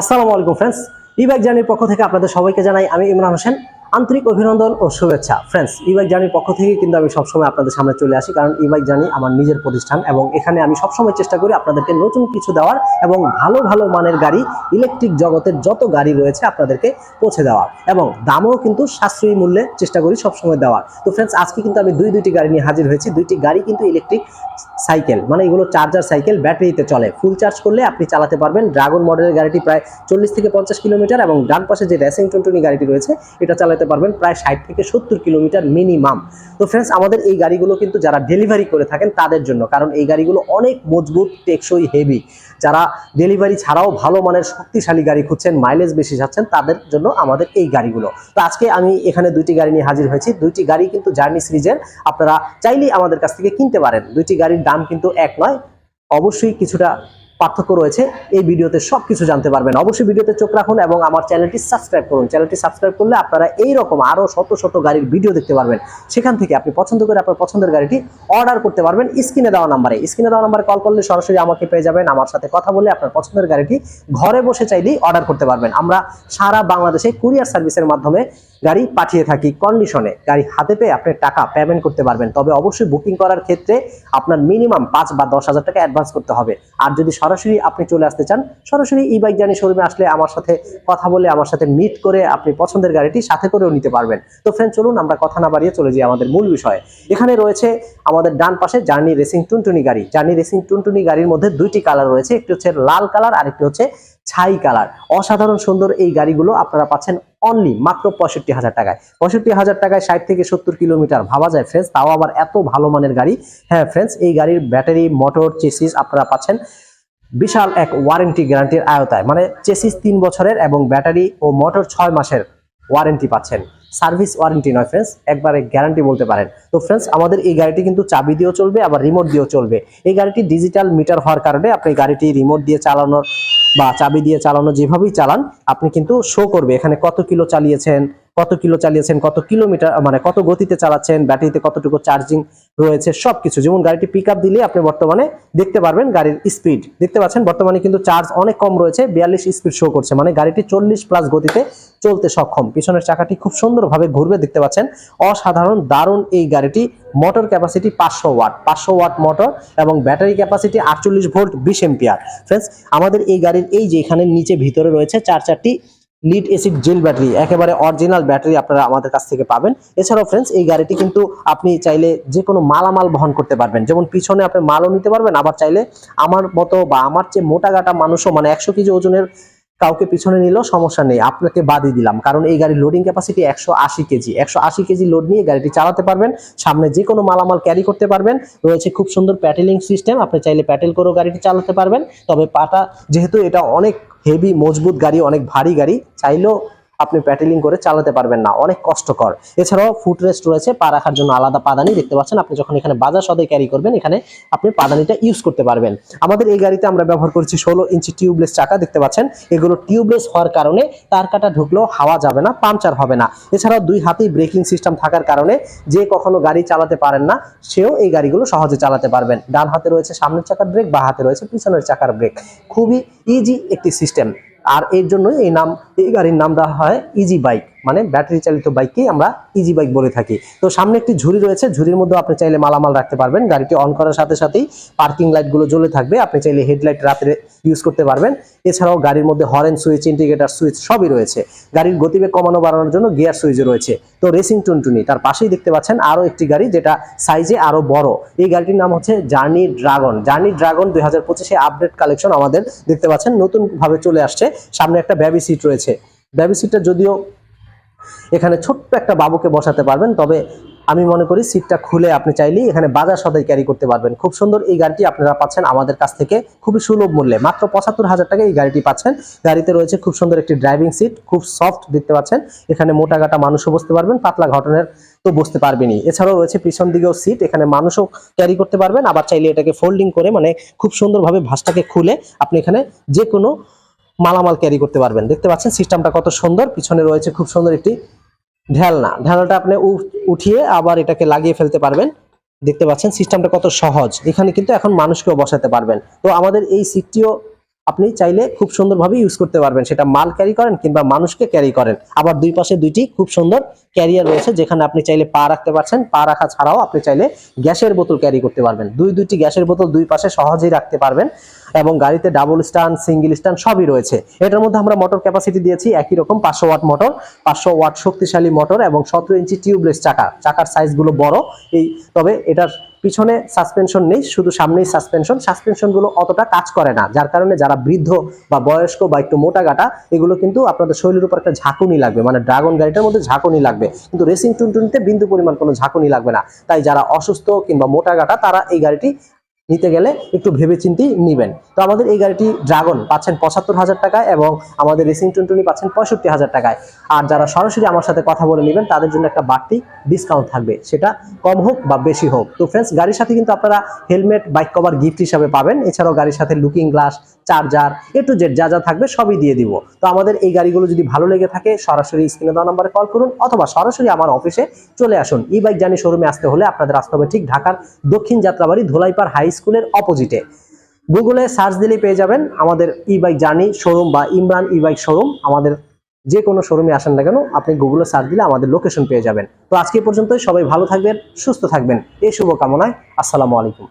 আসসালামু আলাইকুম ফ্রেন্ডস ই বাইক জার্নির পক্ষ থেকে আপনাদের সবাইকে জানাই আমি ইমরান হোসেন। আন্তরিক অভিনন্দন ও শুভেচ্ছা। ফ্রেন্ডস ই বাইক জার্নির পক্ষ থেকে কিন্তু আমি সবসময় আপনাদের সামনে চলে আসি, কারণ ই বাইক জার্নি আমার নিজের প্রতিষ্ঠান এবং এখানে আমি সবসময় চেষ্টা করি আপনাদেরকে নতুন কিছু দেওয়ার এবং ভালো ভালো মানের গাড়ি ইলেকট্রিক জগতের যত গাড়ি রয়েছে আপনাদেরকে পৌঁছে দেওয়ার এবং দামও কিন্তু সাশ্রয়ী মূল্যে চেষ্টা করি সবসময় দেওয়ার। তো ফ্রেন্ডস আজকে কিন্তু আমি দুই, দুইটি গাড়ি নিয়ে হাজির হয়েছি। দুইটি গাড়ি কিন্তু ইলেকট্রিক সাইকেল মানে এগুলো চার্জার সাইকেল ব্যাটারিতে চলে। ফুল চার্জ করলে আপনি চালাতে পারবেন ড্রাগন মডেলের গাড়িটি প্রায় চল্লিশ থেকে পঞ্চাশ কিলোমিটার এবং ডান পাশে যে রেসিং টুনটুনি গাড়িটি রয়েছে, এটা চালাতে পারবেন প্রায় ষাট থেকে সত্তর কিলোমিটার মিনিমাম তো ফ্রেন্ডস আমাদের এই গাড়িগুলো কিন্তু যারা ডেলিভারি করে থাকেন, তাদের জন্য। কারণ এই গাড়িগুলো অনেক মজবুত, টেকসই হেভি যারা ডেলিভারি ছাড়াও ভালো মানের শক্তিশালী গাড়ি খুঁজছেন মাইলেজ বেশি যাচ্ছেন, তাদের জন্য আমাদের এই গাড়িগুলো। তো আজকে আমি এখানে দুইটি গাড়ি নিয়ে হাজির হয়েছি। দুইটি গাড়ি কিন্তু জার্নি সিরিজের আপনারা চাইলেই আমাদের কাছ থেকে কিনতে পারেন। দুইটি গাড়ির দাম কিন্তু এক নয়। অবশ্যই কিছুটা পার্থক্য রয়েছে। এই ভিডিওতে সব কিছু জানতে পারবেন। অবশ্যই ভিডিওতে চোখ রাখুন এবং আমার চ্যানেলটি সাবস্ক্রাইব করুন। চ্যানেলটি সাবস্ক্রাইব করলে আপনারা এই রকম আরও শত শত গাড়ির ভিডিও দেখতে পারবেন। সেখান থেকে আপনি পছন্দ করে আপনার পছন্দের গাড়িটি অর্ডার করতে পারবেন স্ক্রিনে দেওয়া নাম্বারে। স্ক্রিনে দেওয়া নাম্বারে কল করলে সরাসরি আমাকে পেয়ে যাবেন। আমার সাথে কথা বলে আপনার পছন্দের গাড়িটি ঘরে বসে চাইলেই অর্ডার করতে পারবেন। আমরা সারা বাংলাদেশে কুরিয়ার সার্ভিসের মাধ্যমে গাড়ি পাঠিয়ে থাকি কন্ডিশনে গাড়ি হাতে পেয়ে আপনি টাকা পেমেন্ট করতে পারবেন। তবে অবশ্যই বুকিং করার ক্ষেত্রে আপনার মিনিমাম পাঁচ বা দশ হাজার টাকা অ্যাডভান্স করতে হবে। আর যদি সরাসরি আপনি চলে আসতে চান, সরাসরি ই বাইক জানি শোরুমে আসলে আমার সাথে কথা বলে, আমার সাথে মিট করে আপনি পছন্দের গাড়িটি সাথে করেও নিতে পারবেন। তো ফ্রেন্ড চলুন আমরা কথা না বাড়িয়ে চলে যাই আমাদের মূল বিষয়ে। এখানে রয়েছে আমাদের ডান পাশে জার্নি রেসিং টুনটুনি গাড়ি। জার্নি রেসিং টুনটুনি গাড়ির মধ্যে দুইটি কালার রয়েছে। একটি হচ্ছে লাল কালার আর একটি হচ্ছে ছাই কালার অসাধারণ সুন্দর এই গাড়িগুলো আপনারা পাচ্ছেন অনলি মাত্র পঁয়ষট্টি হাজার টাকায়। পঁয়ষট্টি হাজার টাকায় ষাট থেকে সত্তর কিলোমিটার ভাবা যায় ফ্রেন্ডস তাও আবার এত ভালো মানের গাড়ি। হ্যাঁ ফ্রেন্ডস এই গাড়ির ব্যাটারি মোটর চেসিস আপনারা পাচ্ছেন বিশাল এক ওয়ারেন্টি গ্যারান্টির আয়তায় মানে চেসিস তিন বছরের এবং ব্যাটারি ও মোটর ছয় মাসের ওয়ারেন্টি পাচ্ছেন। সার্ভিস ওয়ারেন্টি নয় ফ্রেন্ডস একবারে গ্যারান্টি বলতে পারেন। তো ফ্রেন্ডস আমাদের এই গাড়িটি কিন্তু চাবি দিয়েও চলবে, আবার রিমোট দিয়েও চলবে। এই গাড়িটি ডিজিটাল মিটার হওয়ার কারণে আপনি গাড়িটি রিমোট দিয়ে চালানোর বা চাবি দিয়ে চালানো যেভাবেই চালান, আপনি কিন্তু শো করবে। এখানে কত কিলো চালিয়েছেন কত কিলো চালিয়েছেন, কত কিলোমিটার মানে কত গতিতে চালাচ্ছেন, ব্যাটারিতে কতটুকু চার্জিং রয়েছে, সবকিছু। যেমন গাড়িটি পিক আপ দিলে আপনি বর্তমানে দেখতে পারবেন গাড়ির স্পিড দেখতে পাচ্ছেন, বর্তমানে কিন্তু চার্জ অনেক কম রয়েছে, বিয়াল্লিশ স্পিড শো করছে। মানে গাড়িটি চল্লিশ প্লাস গতিতে চলতে সক্ষম। পিছনের চাকাটি খুব সুন্দরভাবে ঘুরবে, দেখতে পাচ্ছেন। অসাধারণ, দারুণ এই গাড়িটি মোটর ক্যাপাসিটি পাঁচশো ওয়াট পাঁচশো ওয়াট মোটর এবং ব্যাটারি ক্যাপাসিটি আটচল্লিশ ভোল্ট বিশ এম্পিয়ার ফ্রেন্ডস আমাদের এই গাড়ির এই যে এখানে নিচে ভিতরে রয়েছে চার চারটি লিড এসিড জেল ব্যাটারি একেবারে অরিজিনাল ব্যাটারি আপনারা আমাদের কাছ থেকে পাবেন। এছাড়াও ফ্রেন্ডস এই গাড়িটি কিন্তু আপনি চাইলে যে কোনো মালামাল বহন করতে পারবেন। যেমন পিছনে আপনি মালও নিতে পারবেন, আবার চাইলে আমার মতো বা আমার চেয়ে মোটা গাটা মানুষও মানে একশো কেজি ওজনের কাউকে পিছনে নিলেও সমস্যা নেই, আপনাকে বাদই দিলাম। কারণ এই গাড়ির লোডিং ক্যাপাসিটি একশো আশি কেজি। একশো আশি কেজি লোড নিয়ে গাড়িটি চালাতে পারবেন, সামনে যে কোনো মালামাল ক্যারি করতে পারবেন। রয়েছে খুব সুন্দর প্যাটেলিং সিস্টেম আপনি চাইলে প্যাটেল করেও গাড়িটি চালাতে পারবেন। তবে পাটা, যেহেতু এটা অনেক হেভি মজবুত গাড়ি অনেক ভারী গাড়ি চাইলেও আপনি প্যাটেলিং করে চালাতে পারবেন না, অনেক কষ্টকর। এছাড়াও ফুট রেস্ট রয়েছে, পা রাখার জন্য আলাদা পাদানি দেখতে পাচ্ছেন, আপনি যখন এখানে বাজার সদে ক্যারি করবেন, এখানে আপনি পাদানিটা ইউজ করতে পারবেন। আমাদের এই গাড়িতে আমরা ব্যবহার করছি ষোলো ইঞ্চি টিউবলেস চাকা, দেখতে পাচ্ছেন? এগুলো টিউবলেস হওয়ার কারণে তার কাটা ঢুকলেও হাওয়া যাবে না, পাংচার হবে না। এছাড়াও দুই হাতেই ব্রেকিং সিস্টেম থাকার কারণে যে কখনো গাড়ি চালাতে পারেন না, সেও এই গাড়িগুলো সহজে চালাতে পারবেন। ডান হাতে রয়েছে সামনের চাকার ব্রেক বা হাতে রয়েছে পিছনের চাকার ব্রেক খুবই ইজি একটি সিস্টেম আর এর জন্যই এই নাম এই গাড়ির নাম দেওয়া হয় ইজি বাইক মানে ব্যাটারি চালিত বাইককেই আমরা ইজি বাইক বলে থাকি। তো সামনে একটি ঝুড়ি রয়েছে, ঝুড়ির মধ্যে আপনি চাইলে মালামাল রাখতে পারবেন। গাড়িটি অন করার সাথে সাথেই পার্কিং লাইটগুলো জ্বলে থাকবে। আপনি চাইলে হেডলাইট রাত্রে ইউজ করতে পারবেন। এছাড়াও গাড়ির মধ্যে হরেন সুইচ ইন্ডিকেটার সুইচ সবই রয়েছে। গাড়ির গতিবেগ কমানো বাড়ানোর জন্য গিয়ার সুইচ রয়েছে। তো রেসিং টুনটুনি, তার পাশেই দেখতে পাচ্ছেন আরও একটি গাড়ি যেটা সাইজে আরও বড়। এই গাড়িটির নাম হচ্ছে জার্নি ড্রাগন জার্নি ড্রাগন দুই হাজার পঁচিশে আপডেট কালেকশন আমাদের দেখতে পাচ্ছেন। নতুন ভাবে চলে আসছে। সামনে একটা ব্যাবি সিট রয়েছে। ব্যাবি সিটটা যদিও এখানে ছোট্ট একটা বাবুকে বসাতে পারবেন, তবে আমি মনে করি সিটটা খুলে আপনি চাইলেই এখানে বাজার সদাই ক্যারি করতে পারবেন। খুব সুন্দর এই গাড়িটি আপনারা পাচ্ছেন আমাদের কাছ থেকে, খুবই সুলভ মূল্যে। মাত্র পঁচাত্তর হাজার টাকা এই গাড়িটি পাচ্ছেন। গাড়িতে রয়েছে খুব সুন্দর একটি ড্রাইভিং সিট খুব সফট দেখতে পাচ্ছেন। এখানে মোটা গাটা মানুষও বসতে পারবেন, পাতলা ঘটনের তো বসতে পারবেনই। এছাড়াও রয়েছে পিছন দিকেও সিট এখানে মানুষও ক্যারি করতে পারবেন। আবার চাইলে এটাকে ফোল্ডিং করে মানে খুব সুন্দরভাবে ভাঁজটাকে খুলে আপনি এখানে যে কোনো মালামাল ক্যারি করতে পারবেন। দেখতে পাচ্ছেন সিস্টেমটা কত সুন্দর। পিছনে রয়েছে খুব সুন্দর একটি ঢেলনা। ঢেলনাটা আপনি উঠিয়ে আবার এটাকে লাগিয়ে ফেলতে পারবেন। দেখতে পাচ্ছেন সিস্টেমটা কত সহজ। এখানে কিন্তু এখন মানুষকেও বসাতে পারবেন। তো আমাদের এই সিটটিও আপনি চাইলে খুব সুন্দরভাবে ইউজ করতে পারবেন। সেটা মাল ক্যারি করেন কিংবা মানুষকে ক্যারি করেন। আবার দুই পাশে দুইটি খুব সুন্দর ক্যারিয়ার রয়েছে, যেখানে আপনি চাইলে পা রাখতে পারছেন। পা রাখা ছাড়াও আপনি চাইলে গ্যাসের বোতল ক্যারি করতে পারবেন। দুই দুইটি গ্যাসের বোতল দুই পাশে সহজেই রাখতে পারবেন এবং গাড়িতে ডাবল স্ট্যান্ড সিঙ্গেল স্ট্যান্ড সবই রয়েছে। এটার মধ্যে আমরা মোটর ক্যাপাসিটি দিয়েছি একই রকম পাঁচশো ওয়াট মোটর পাঁচশো ওয়াট শক্তিশালী মোটর এবং সতেরো ইঞ্চি টিউবলেস চাকা। চাকার সাইজগুলো বড়। এই তবে এটার পিছনে সাসপেনশন নেই, শুধু সামনেই সাসপেনশন সাসপেনশনগুলো অতটা কাজ করে না, যার কারণে যারা বৃদ্ধ বা বয়স্ক বা একটু মোটা গাটা, এগুলো কিন্তু আপনাদের শরীরের উপর একটা ঝাঁকুনি লাগবে মানে ড্রাগন গাড়িটার মধ্যে ঝাঁকুনি লাগবে। কিন্তু রেসিং টুনটুনিতে বিন্দু পরিমাণ কোনো ঝাঁকুনি লাগবে না। তাই যারা অসুস্থ কিংবা মোটা গাটা, তারা এই গাড়িটি নিতে গেলে একটু ভেবে চিন্তেই নিবেন। তো আমাদের এই গাড়িটি ড্রাগন পাচ্ছেন পঁচাত্তর হাজার টাকায় এবং আমাদের রেসিং টুনটুনি পাচ্ছেন পঁয়ষট্টি হাজার টাকায়। আর যারা সরাসরি আমার সাথে কথা বলে নেবেন, তাদের জন্য একটা বাড়তি ডিসকাউন্ট থাকবে। সেটা কম হোক বা বেশি হোক। তো ফ্রেন্ডস গাড়ির সাথে কিন্তু আপনারা হেলমেট বাইক কভার গিফট হিসাবে পাবেন। এছাড়াও গাড়ির সাথে looking glass charger A to Z যা যা থাকবে সবই দিয়ে দিব। তো আমাদের এই গাড়িগুলো যদি ভালো লেগে থাকে, সরাসরি স্ক্রিনে দেওয়া নাম্বারে কল করুন অথবা সরাসরি আমার অফিসে চলে আসুন। ই বাইক জানি শোরুমে আসতে হলে আপনাদের আসতে হবে ঠিক ঢাকার দক্ষিণ যাত্রাবাড়ি ধোলাইপাড় হাই স্কুলের অপোজিটে। গুগলে সার্চ দিলেই পেয়ে যাবেন আমাদের ই বাইক জার্নি শোরুম বা ইমরান ই বাইক শোরুম আমাদের যে কোনো শোরুমে আসেন না কেন, আপনি গুগলে সার্চ দিলে আমাদের লোকেশন পেয়ে যাবেন। তো আজকে পর্যন্তই, সবাই ভালো থাকবেন, সুস্থ থাকবেন। এই শুভকামনায়, আসসালামু আলাইকুম।